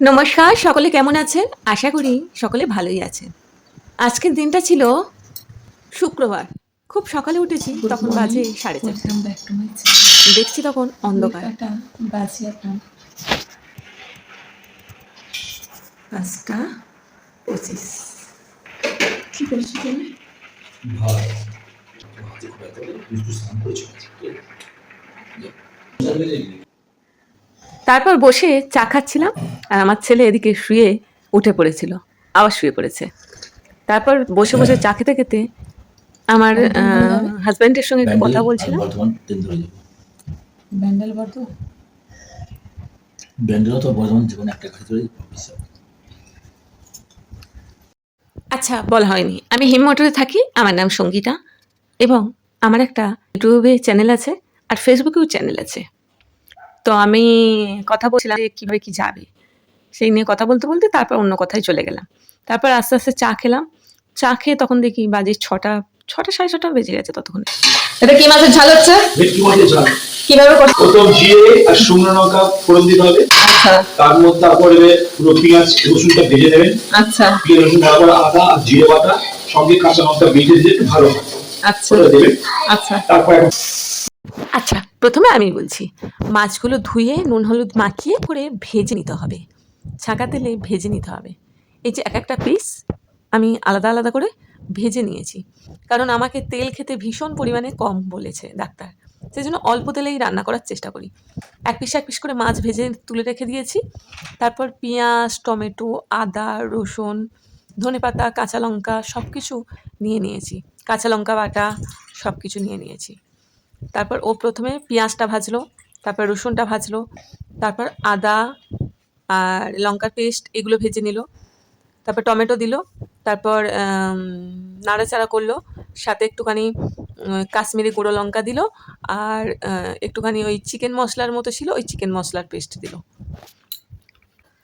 নমস্কার সকলে কেমন আছেন? আশা করি সকলে ভালোই আছেন। আজকের দিনটা ছিল শুক্রবার। খুব সকালে উঠেছি তখন বাজে সাড়ে চারটে। দেখছি তখন অন্ধকার। পাঁচটা পঁচিশ। কি করেছ তুমি ভাতে খুঁড়াতে হবে দুষ্টু স্নান করেছে তারপর বসে চা খাচ্ছিলাম। আর আমার ছেলে এদিকে শুয়ে উঠে পড়েছিল আবার শুয়ে পড়েছে। তারপর বসে বসে চা খেতে খেতে আমার হাজব্যান্ডের সঙ্গে একটু কথা বলছিলাম। ব্যান্ডেল ব্যান্ডেলও তো জীবনে একটা। আচ্ছা বলা হয়নি। আমি হিমমটরে থাকি আমার নাম সঙ্গীতা। এবং আমার একটা ইউটিউবে চ্যানেল আছে আর ফেসবুকেও চ্যানেল আছে। তো আমি কথা বলছিলাম যে কীভাবে কী যাবে? সেই নিয়ে কথা বলতে বলতে তারপর অন্য কথায় চলে গেলাম। তারপর আস্তে আস্তে চা খেলাম। চা খেয়ে তখন দেখি বাজে ছটা ছটা সাড়ে ছটা বেজে গেছে ততক্ষণ। এটা কি মাছের ঝাল হচ্ছে? ভেটকি মাছের ঝাল। কীভাবে প্রথম জিরে আর শুকনো লঙ্কা ফোড়ন দিতে হবে। আচ্ছা। তার মধ্যে তারপরে পুরো পেঁয়াজ রসুনটা ভেজে নেবেন। আচ্ছা। পেঁয়াজ রসুন তারপরে আদা আর জিরে বাটা সঙ্গে কাঁচা লঙ্কা ভেজে একটু ভালো আচ্ছা। দেবেন। আচ্ছা। তারপর আচ্ছা। প্রথমে আমি বলছি, মাছগুলো ধুয়ে নুন হলুদ মাখিয়ে করে ভেজে নিতে হবে। ছাঁকা তেলে ভেজে নিতে হবে। এই যে এক একটা পিস আমি আলাদা আলাদা করে ভেজে নিয়েছি। কারণ আমাকে তেল খেতে ভীষণ পরিমাণে কম বলেছে ডাক্তার। সেই জন্য অল্প তেলেই রান্না করার চেষ্টা করি। এক পিস এক পিস করে মাছ ভেজে তুলে রেখে দিয়েছি। তারপর পেঁয়াজ, টমেটো, আদা, রসুন, ধনেপাতা, কাঁচা লঙ্কা সব কিছু নিয়ে নিয়েছি। কাঁচা লঙ্কা বাটা সব কিছু নিয়ে নিয়েছি। তারপর ও প্রথমে পেঁয়াজটা ভাজলো, তারপর রসুনটা ভাজলো, তারপর আদা আর লঙ্কার পেস্ট এগুলো ভেজে নিল, তারপর টমেটো দিল, তারপর নাড়াচাড়া করল, সাথে একটুখানি কাশ্মীরি গুঁড়ো লঙ্কা দিল আর একটুখানি ওই চিকেন মশলার মতো ছিল, ওই চিকেন মশলার পেস্ট দিল।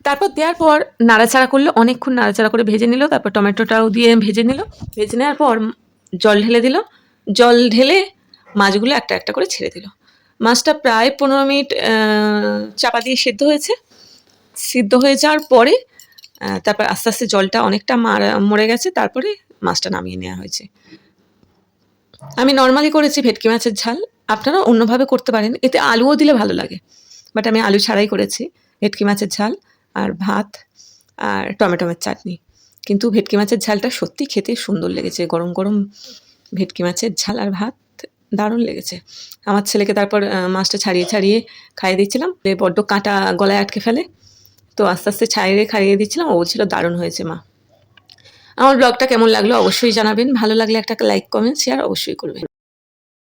তারপর দেওয়ার পর নাড়াচাড়া করল, অনেকক্ষণ নাড়াচাড়া করে ভেজে নিল, তারপর টমেটোটাও দিয়ে ভেজে নিল, ভেজে নেওয়ার পর জল ঢেলে দিল, জল ঢেলে মাছগুলো একটা একটা করে ছেড়ে দিল। মাছটা প্রায় পনেরো মিনিট চাপা দিয়ে সেদ্ধ হয়েছে। সিদ্ধ হয়ে যাওয়ার পরে তারপর আস্তে আস্তে জলটা অনেকটা মারা গেছে, তারপরে মাছটা নামিয়ে নেওয়া হয়েছে। আমি নর্মালি করেছি ভেটকি মাছের ঝাল। আপনারা অন্যভাবে করতে পারেন। এতে আলুও দিলে ভালো লাগে। বাট আমি আলু ছাড়াই করেছি ভেটকি মাছের ঝাল আর ভাত আর টমেটোমের চাটনি। কিন্তু ভেটকি মাছের ঝালটা সত্যি খেতে সুন্দর লেগেছে। গরম গরম ভেটকি মাছের ঝাল আর ভাত। দারুণ লেগেছে। আমার ছেলেকে তারপর মাছটা ছাড়িয়ে ছাড়িয়ে খাইয়ে দিচ্ছিলাম। বড্ড কাঁটা গলায় আটকে ফেলে। তো আস্তে আস্তে ছাড়িয়ে খাইয়ে দিচ্ছিলাম। ও ছিল দারুণ হয়েছে মা। আমার ব্লগটা কেমন লাগল অবশ্যই জানাবেন। ভালো লাগলে একটা লাইক, কমেন্ট শেয়ার অবশ্যই করবেন।